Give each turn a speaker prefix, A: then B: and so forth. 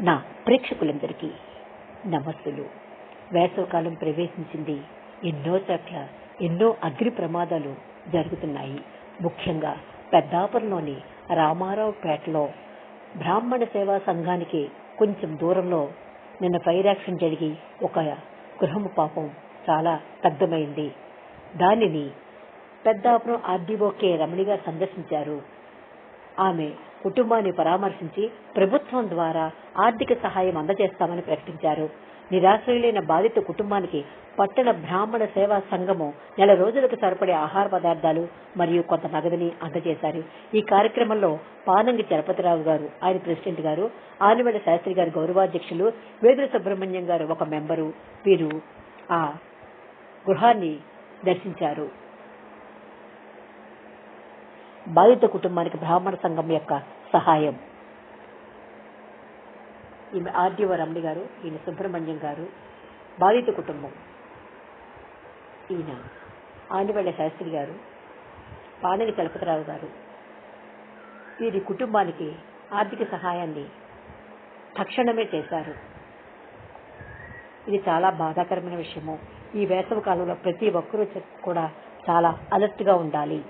A: నా ప్రేక్షకులందరికీ నమస్సులు. వేసవకాలం ప్రవేశించింది. ఎన్నో చోట్ల ఎన్నో అగ్ని ప్రమాదాలు జరుగుతున్నాయి. ముఖ్యంగా పెద్దాపురంలోని రామారావుపేటలో బ్రాహ్మణ సేవా సంఘానికి కొంచెం దూరంలో నిన్న ఫైర్ యాక్షన్ జరిగి ఒక గృహము పాపం చాలా దగ్ధమైంది దానిని పెద్దాపురం ఆర్డీఓ కె రమణి గారు సందర్శించారు. ఆమె కుటుంబాన్ని పరామర్శించి ప్రభుత్వం ద్వారా ఆర్థిక సహాయం అందజేస్తామని ప్రకటించారు. నిరాశ్రయులైన బాధిత కుటుంబానికి పట్టణ బ్రాహ్మణ సేవా సంఘము నెల రోజులకు సరిపడే ఆహార పదార్థాలు మరియు కొంత నగదుని అందజేశారు. ఈ కార్యక్రమంలో పానంగి చలపతిరావు గారు ఆయన ప్రెసిడెంట్ గారు ఆనివెడ శాస్త్రి గారు గౌరవాధ్యక్షులు వేదుల సుబ్రహ్మణ్యం గారు ఒక మెంబరు వీరు ఆ గృహాన్ని దర్శించారు. బాధిత కుటుంబానికి బ్రాహ్మణ సంఘం యొక్క సహాయం. ఈమె ఆర్డీఓ రమణి గారు ఈయన సుబ్రహ్మణ్యం గారు బాధిత కుటుంబం. ఈయన ఆనివెళ్ళ శాస్త్రి గారు పాణిని చలపతిరావు గారు. వీరి కుటుంబానికి ఆర్థిక సహాయాన్ని తక్షణమే చేశారు. ఇది చాలా బాధాకరమైన విషయము. ఈ వేసవి కాలంలో ప్రతి ఒక్కరూ కూడా చాలా అలర్ట్గా ఉండాలి.